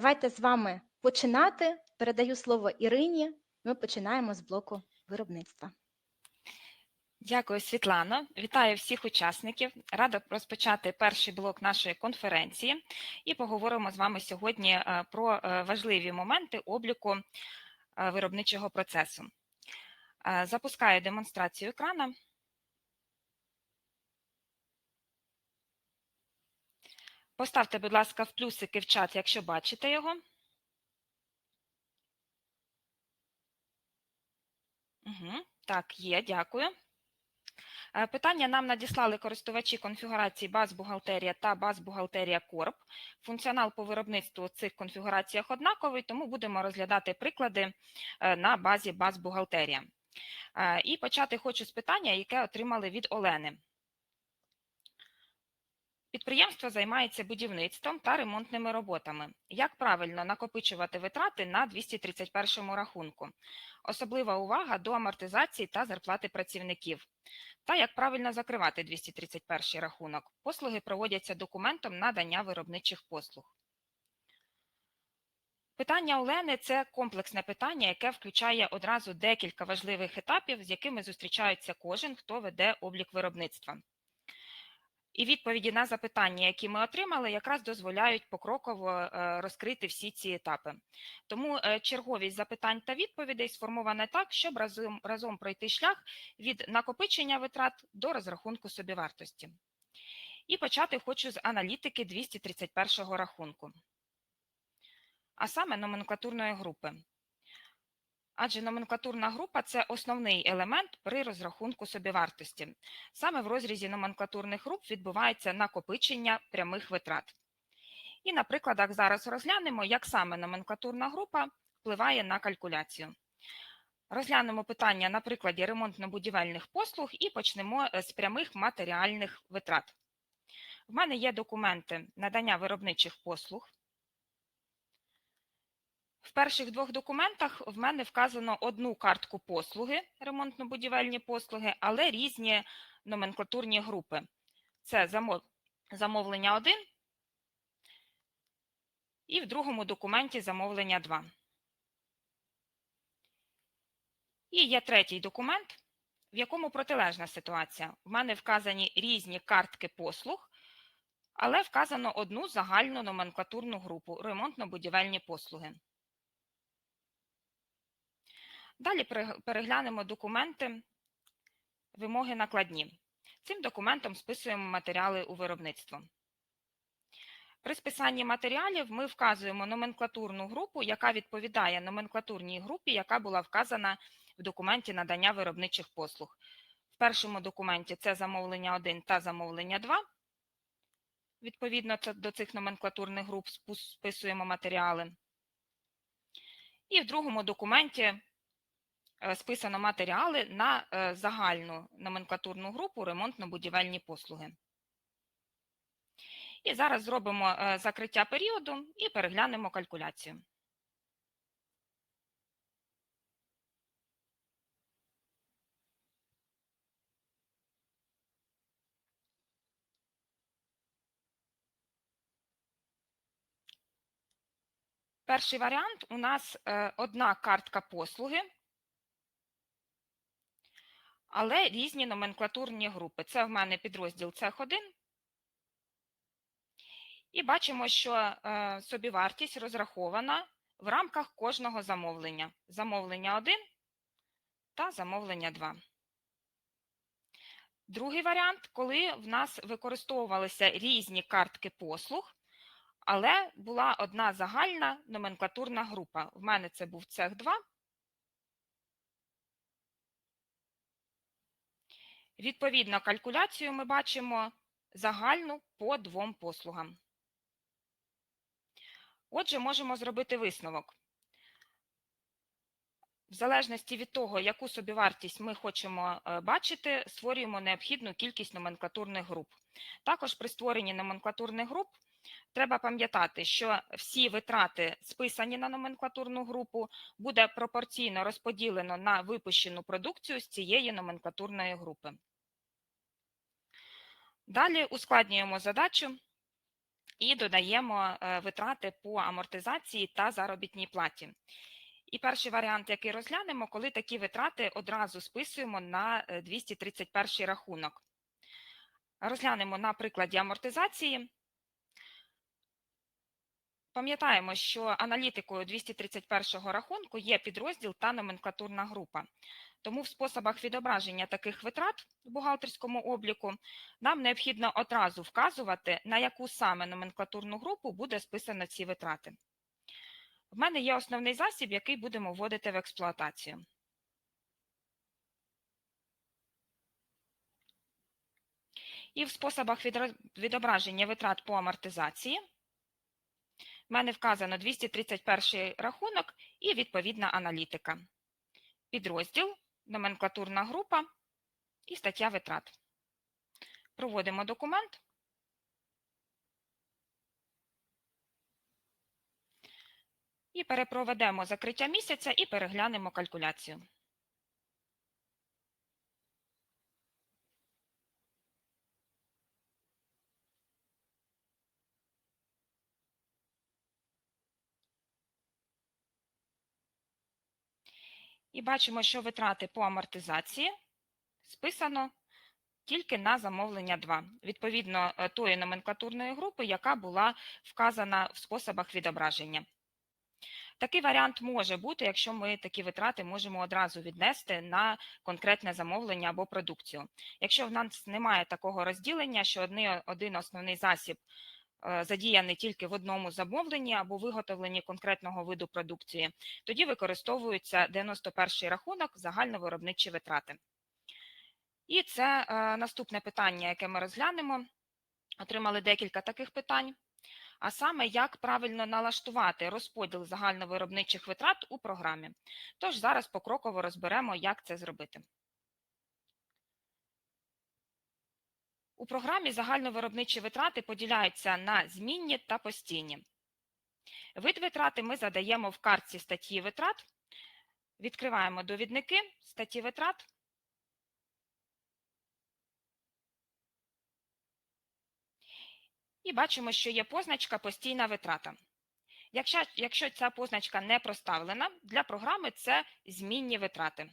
давайте з вами починати. Передаю слово Ірині. Ми починаємо з блоку виробництва. Дякую, Світлано. Вітаю всіх учасників. Рада розпочати перший блок нашої конференції і поговоримо з вами сьогодні е, про е, важливі моменти обліку е, виробничого процесу. Запускаю демонстрацію екрана. Поставте, будь ласка, в плюсики в чат, якщо бачите його. Угу, так, є, дякую. Е, Питання нам надіслали користувачі конфігурації баз бухгалтерія та баз бухгалтерія Корп. Функціонал по виробництву в цих конфігураціях однаковий, тому будемо розглядати приклади е, на базі баз бухгалтерія. Е, І почати хочу з питання, яке отримали від Олени. Підприємство займається будівництвом та ремонтними роботами. Як правильно накопичувати витрати на 231 рахунку? Особлива увага до амортизації та зарплати працівників. Та як правильно закривати 231 рахунок? Послуги проводяться документом надання виробничих послуг. Питання Олени це комплексне питання, яке включає одразу декілька важливих етапів, з якими зустрічається кожен, хто веде облік виробництва. І відповіді на запитання, які ми отримали, якраз дозволяють покроково е, розкрити всі ці етапи. Тому е, черговість запитань та відповідей сформована так, щоб разом, разом пройти шлях від накопичення витрат до розрахунку собівартості. І почати хочу з аналітики 231 рахунку, а саме номенклатурної групи. Адже номенклатурна група це основний елемент при розрахунку собівартості. Саме в розрізі номенклатурних груп відбувається накопичення прямих витрат. І на прикладах зараз розглянемо, як саме номенклатурна група впливає на калькуляцію. Розглянемо питання на прикладі ремонтно-будівельних послуг і почнемо з прямих матеріальних витрат. В мене є документи надання виробничих послуг. В перших двох документах в мене вказано одну картку послуги, ремонтно-будівельні послуги, але різні номенклатурні групи. Це замовлення 1 і в другому документі замовлення 2. І є третій документ, в якому протилежна ситуація. В мене вказані різні картки послуг, але вказано одну загальну номенклатурну групу ремонтно-будівельні послуги. Далі переглянемо документи вимоги накладні. Цим документом списуємо матеріали у виробництво. При списанні матеріалів ми вказуємо номенклатурну групу, яка відповідає номенклатурній групі, яка була вказана в документі надання виробничих послуг. В першому документі це замовлення 1 та замовлення 2. Відповідно до цих номенклатурних груп списуємо матеріали. І в другому документі списано матеріали на загальну номенклатурну групу ремонтно-будівельні послуги. І зараз зробимо закриття періоду і переглянемо калькуляцію. Перший варіант у нас одна картка послуги, але різні номенклатурні групи. Це в мене підрозділ цех 1. І бачимо, що е, собівартість розрахована в рамках кожного замовлення. Замовлення 1 та замовлення 2. Другий варіант, коли в нас використовувалися різні картки послуг, але була одна загальна номенклатурна група. В мене це був цех 2. Відповідно, калькуляцію ми бачимо загальну по двом послугам. Отже, можемо зробити висновок. В залежності від того, яку собівартість ми хочемо бачити, створюємо необхідну кількість номенклатурних груп. Також при створенні номенклатурних груп треба пам'ятати, що всі витрати, списані на номенклатурну групу, буде пропорційно розподілено на випущену продукцію з цієї номенклатурної групи. Далі ускладнюємо задачу і додаємо е, витрати по амортизації та заробітній платі. І перший варіант, який розглянемо, коли такі витрати одразу списуємо на е, 231 рахунок. Розглянемо на прикладі амортизації. Пам'ятаємо, що аналітикою 231 рахунку є підрозділ та номенклатурна група. Тому в способах відображення таких витрат в бухгалтерському обліку нам необхідно одразу вказувати, на яку саме номенклатурну групу буде списано ці витрати. В мене є основний засіб, який будемо вводити в експлуатацію. І в способах відображення витрат по амортизації в мене вказано 231 рахунок і відповідна аналітика. Підрозділ, номенклатурна група і стаття витрат. Проводимо документ. І перепроведемо закриття місяця і переглянемо калькуляцію. І бачимо, що витрати по амортизації списано тільки на замовлення 2, відповідно е, тої номенклатурної групи, яка була вказана в способах відображення. Такий варіант може бути, якщо ми такі витрати можемо одразу віднести на конкретне замовлення або продукцію. Якщо в нас немає такого розділення, що один основний засіб задіяний тільки в одному замовленні або виготовленні конкретного виду продукції, тоді використовується 91-й рахунок загальновиробничі витрати. І це е, наступне питання, яке ми розглянемо. Отримали декілька таких питань. А саме, як правильно налаштувати розподіл загальновиробничих витрат у програмі. Тож зараз покроково розберемо, як це зробити. У програмі загальновиробничі витрати поділяються на змінні та постійні. Вид витрати ми задаємо в картці статті витрат. Відкриваємо довідники статті витрат. І бачимо, що є позначка постійна витрата. Якщо, якщо ця позначка не проставлена, для програми це змінні витрати.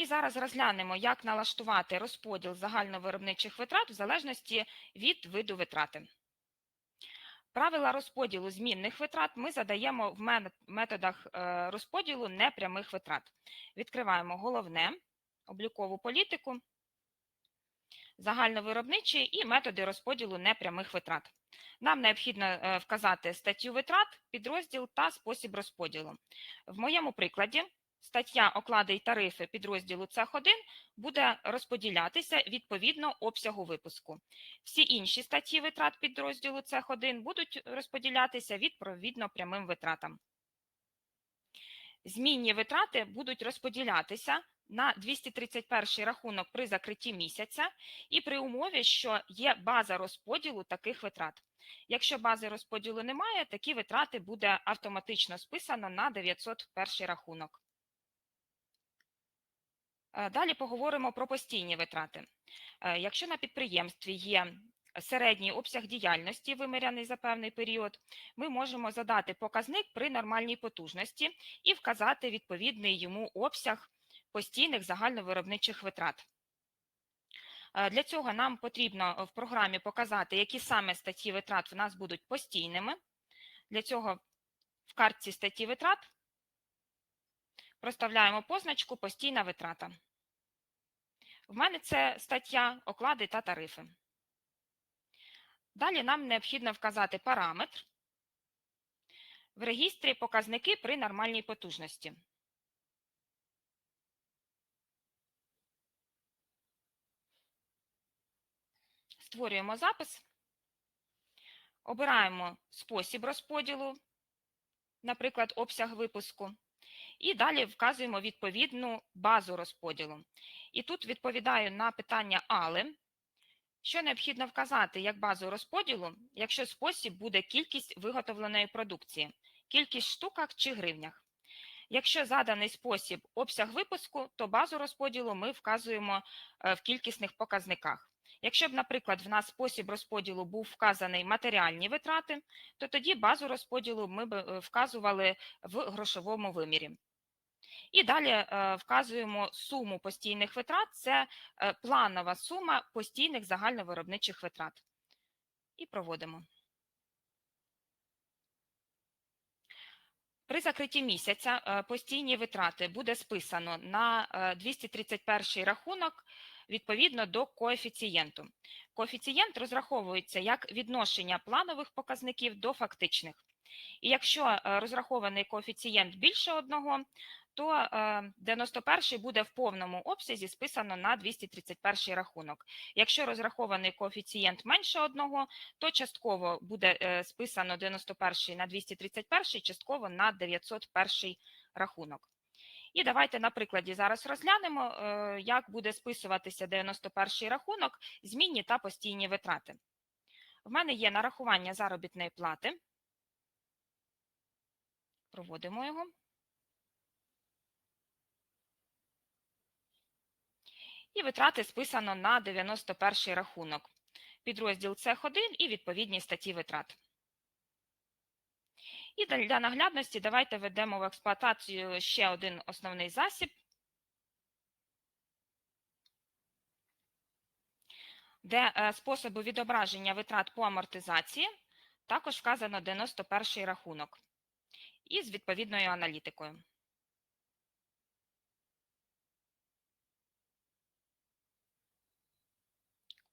І зараз розглянемо, як налаштувати розподіл загальновиробничих витрат в залежності від виду витрати. Правила розподілу змінних витрат ми задаємо в методах е, розподілу непрямих витрат. Відкриваємо головне, облікову політику, загальновиробничі і методи розподілу непрямих витрат. Нам необхідно е, вказати статтю витрат, підрозділ та спосіб розподілу. В моєму прикладі стаття оклади і тарифи підрозділу Цех1 буде розподілятися відповідно обсягу випуску. Всі інші статті витрат підрозділу Цех1 будуть розподілятися відповідно прямим витратам. Змінні витрати будуть розподілятися на 231 рахунок при закритті місяця і при умові, що є база розподілу таких витрат. Якщо бази розподілу немає, такі витрати буде автоматично списано на 901 рахунок. Е, Далі поговоримо про постійні витрати. Е, Якщо на підприємстві є середній обсяг діяльності, виміряний за певний період, ми можемо задати показник при нормальній потужності і вказати відповідний йому обсяг постійних загальновиробничих витрат. Е, Для цього нам потрібно в програмі показати, які саме статті витрат в нас будуть постійними. Для цього в картці статті витрат проставляємо позначку Постійна витрата. В мене це стаття оклади та тарифи. Далі нам необхідно вказати параметр в регістрі показники при нормальній потужності. Створюємо запис, обираємо спосіб розподілу, наприклад, обсяг випуску, і далі вказуємо відповідну базу розподілу. І тут відповідаю на питання але, що необхідно вказати як базу розподілу, якщо спосіб буде кількість виготовленої продукції, кількість штуках чи гривнях. Якщо заданий спосіб обсяг випуску, то базу розподілу ми вказуємо е, в кількісних показниках. Якщо б, наприклад, в нас спосіб розподілу був вказаний матеріальні витрати, то тоді базу розподілу ми б е, вказували в грошовому вимірі. І далі е, вказуємо суму постійних витрат це е, планова сума постійних загальновиробничих витрат. І проводимо. При закритті місяця е, постійні витрати буде списано на е, 231 рахунок відповідно до коефіцієнту. Коефіцієнт розраховується як відношення планових показників до фактичних. І якщо розрахований коефіцієнт більше одного, то е, 91 буде в повному обсязі списано на 231 рахунок. Якщо розрахований коефіцієнт менше одного, то частково буде е, списано 91 на 231, частково на 901 рахунок. І давайте на прикладі зараз розглянемо, е, як буде списуватися 91 рахунок, змінні та постійні витрати. В мене є нарахування заробітної плати. Проводимо його. І витрати списано на 91 рахунок. Підрозділ цех 1 і відповідні статті витрат. І для наглядності давайте введемо в експлуатацію ще один основний засіб, де е, способу відображення витрат по амортизації також вказано 91 рахунок із відповідною аналітикою.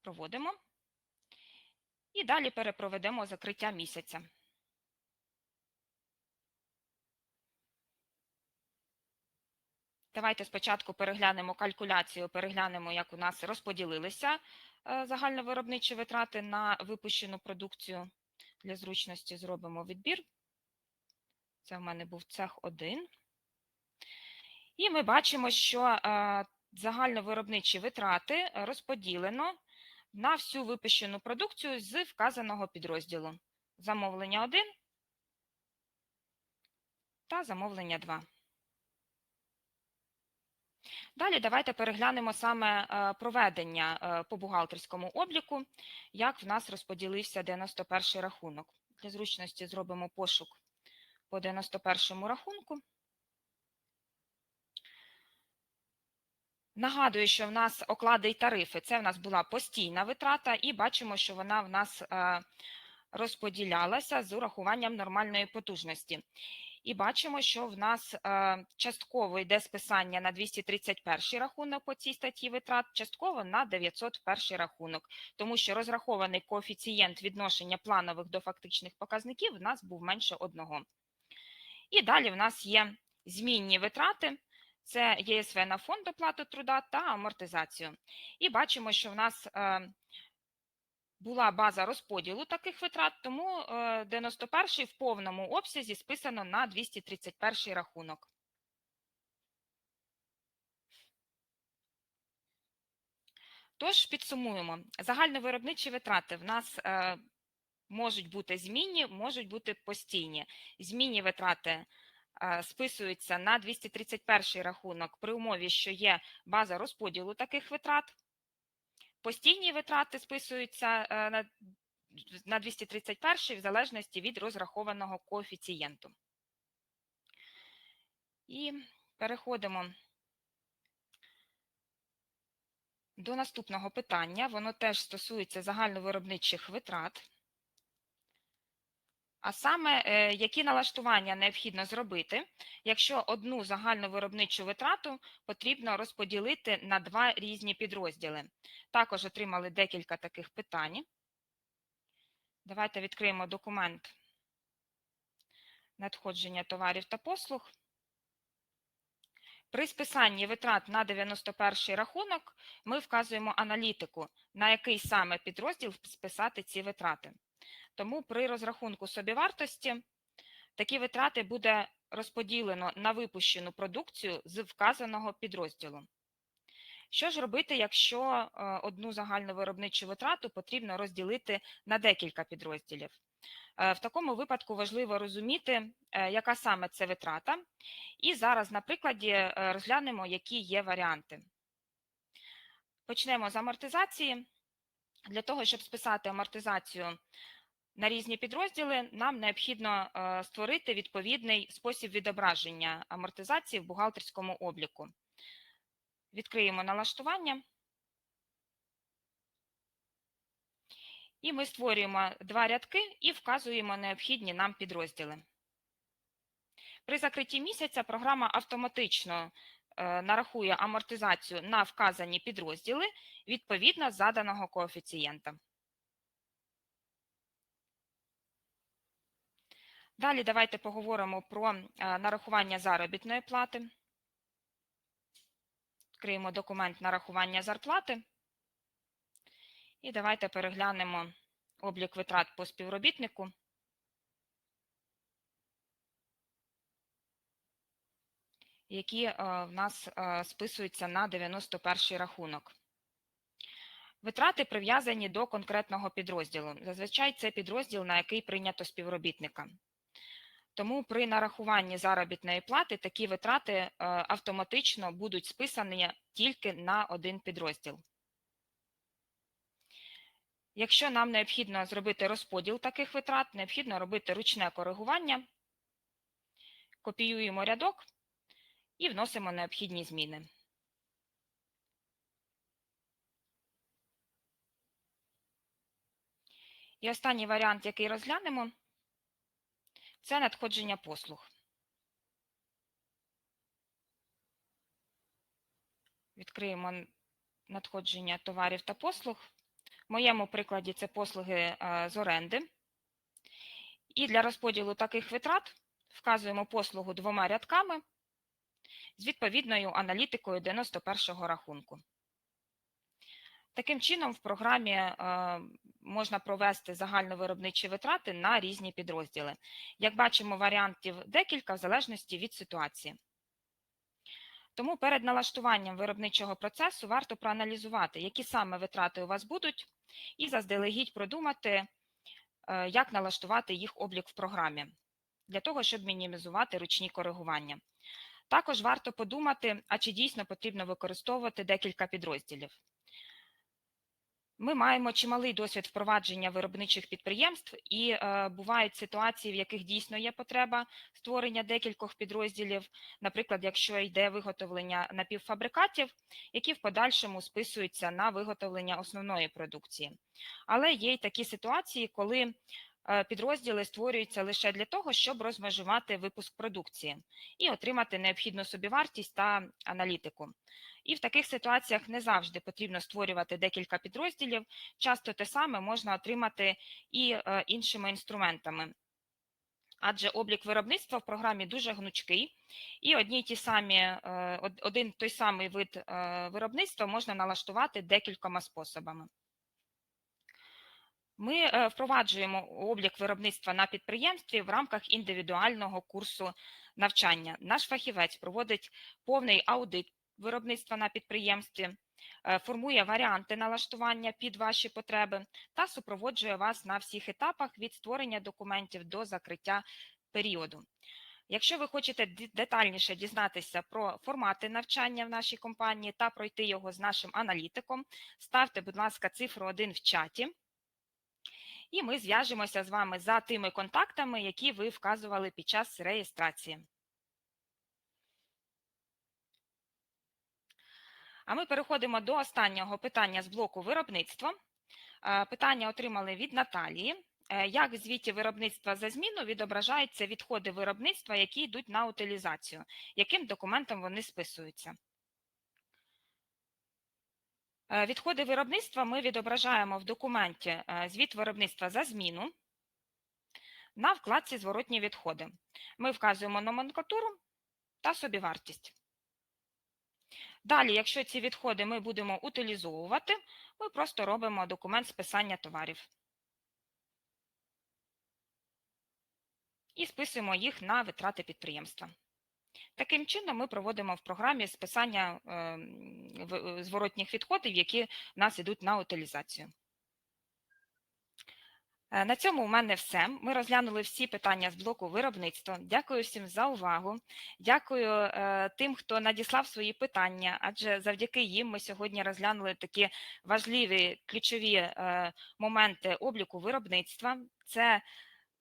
Проводимо. І далі перепроведемо закриття місяця. Давайте спочатку переглянемо калькуляцію, переглянемо, як у нас розподілилися е, загальновиробничі витрати на випущену продукцію. Для зручності зробимо відбір. Це в мене був цех 1. І ми бачимо, що е, загальновиробничі витрати розподілено на всю випущену продукцію з вказаного підрозділу. Замовлення 1 та замовлення 2. Далі давайте переглянемо саме е, проведення е, по бухгалтерському обліку, як в нас розподілився 91 рахунок. Для зручності зробимо пошук по 91 рахунку. Нагадую, що в нас оклади і тарифи це в нас була постійна витрата, і бачимо, що вона в нас е, розподілялася з урахуванням нормальної потужності. І бачимо, що в нас е, частково йде списання на 231 рахунок по цій статті витрат, частково на 901 рахунок, тому що розрахований коефіцієнт відношення планових до фактичних показників в нас був менше одного. І далі в нас є змінні витрати. Це ЄСВ на фонд оплати труда та амортизацію. І бачимо, що в нас е, була база розподілу таких витрат, тому 91-й в повному обсязі списано на 231 рахунок. Тож підсумуємо, загальновиробничі витрати в нас е, можуть бути змінні, можуть бути постійні. Змінні витрати е, списуються на 231 рахунок при умові, що є база розподілу таких витрат. Постійні витрати списуються е, на 231 в залежності від розрахованого коефіцієнту. І переходимо до наступного питання. Воно теж стосується загальновиробничих витрат. А саме, е, які налаштування необхідно зробити, якщо одну загальновиробничу витрату потрібно розподілити на два різні підрозділи. Також отримали декілька таких питань. Давайте відкриємо документ надходження товарів та послуг. При списанні витрат на 91 рахунок ми вказуємо аналітику, на який саме підрозділ списати ці витрати. Тому при розрахунку собівартості такі витрати буде розподілено на випущену продукцію з вказаного підрозділу. Що ж робити, якщо одну загальну виробничу витрату потрібно розділити на декілька підрозділів? Е, В такому випадку важливо розуміти, е, яка саме це витрата. І зараз на прикладі е, розглянемо, які є варіанти. Почнемо з амортизації. Для того, щоб списати амортизацію різні підрозділи, нам необхідно е, створити відповідний спосіб відображення амортизації в бухгалтерському обліку. Відкриємо налаштування. І ми створюємо два рядки і вказуємо необхідні нам підрозділи. При закритті місяця програма автоматично е, нарахує амортизацію на вказані підрозділи відповідно заданого коефіцієнта. Далі давайте поговоримо про е, нарахування заробітної плати. Відкриємо документ нарахування зарплати. І давайте переглянемо облік витрат по співробітнику. які е, в нас е, списуються на 91 рахунок. Витрати прив'язані до конкретного підрозділу. Зазвичай це підрозділ, на який прийнято співробітника. Тому при нарахуванні заробітної плати такі витрати е, автоматично будуть списані тільки на один підрозділ. Якщо нам необхідно зробити розподіл таких витрат, необхідно робити ручне коригування, копіюємо рядок і вносимо необхідні зміни. І останній варіант, який розглянемо, це надходження послуг. Відкриємо надходження товарів та послуг. В моєму прикладі це послуги е, з оренди. І для розподілу таких витрат вказуємо послугу двома рядками з відповідною аналітикою 91-го рахунку. Таким чином, в програмі е, можна провести загальновиробничі витрати на різні підрозділи. Як бачимо, варіантів декілька в залежності від ситуації. Тому перед налаштуванням виробничого процесу варто проаналізувати, які саме витрати у вас будуть, і заздалегідь продумати, е, як налаштувати їх облік в програмі, для того, щоб мінімізувати ручні коригування. Також варто подумати, а чи дійсно потрібно використовувати декілька підрозділів. Ми маємо чималий досвід впровадження виробничих підприємств, і е, бувають ситуації, в яких дійсно є потреба створення декількох підрозділів, наприклад, якщо йде виготовлення напівфабрикатів, які в подальшому списуються на виготовлення основної продукції. Але є й такі ситуації, коли підрозділи створюються лише для того, щоб розмежувати випуск продукції і отримати необхідну собівартість та аналітику. І в таких ситуаціях не завжди потрібно створювати декілька підрозділів. Часто те саме можна отримати і е, іншими інструментами. Адже облік виробництва в програмі дуже гнучкий, і одні ті самі, е, один той самий вид е, виробництва можна налаштувати декількома способами. Ми е, впроваджуємо облік виробництва на підприємстві в рамках індивідуального курсу навчання. Наш фахівець проводить повний аудит виробництва на підприємстві, е, формує варіанти налаштування під ваші потреби та супроводжує вас на всіх етапах від створення документів до закриття періоду. Якщо ви хочете детальніше дізнатися про формати навчання в нашій компанії та пройти його з нашим аналітиком, ставте, будь ласка, цифру 1 в чаті. І ми зв'яжемося з вами за тими контактами, які ви вказували під час реєстрації. А ми переходимо до останнього питання з блоку виробництва. Е, Питання отримали від Наталії. Е, Як в звіті виробництва за зміну відображаються відходи виробництва, які йдуть на утилізацію? Яким документом вони списуються? Е, Відходи виробництва ми відображаємо в документі е, звіт виробництва за зміну на вкладці Зворотні відходи. Ми вказуємо номенклатуру та собівартість. Далі, якщо ці відходи ми будемо утилізовувати, ми просто робимо документ списання товарів. І списуємо їх на витрати підприємства. Таким чином, ми проводимо в програмі списання е, зворотніх відходів, які в нас йдуть на утилізацію. Е, На цьому у мене все. Ми розглянули всі питання з блоку виробництва. Дякую всім за увагу. Дякую е, тим, хто надіслав свої питання, адже завдяки їм ми сьогодні розглянули такі важливі ключові е, моменти обліку виробництва. Це е,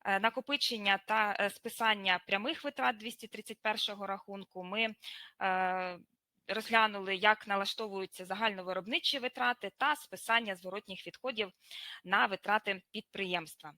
накопичення та е, списання прямих витрат 231 рахунку. Ми е, розглянули, як налаштовуються загальновиробничі витрати та списання зворотніх відходів на витрати підприємства.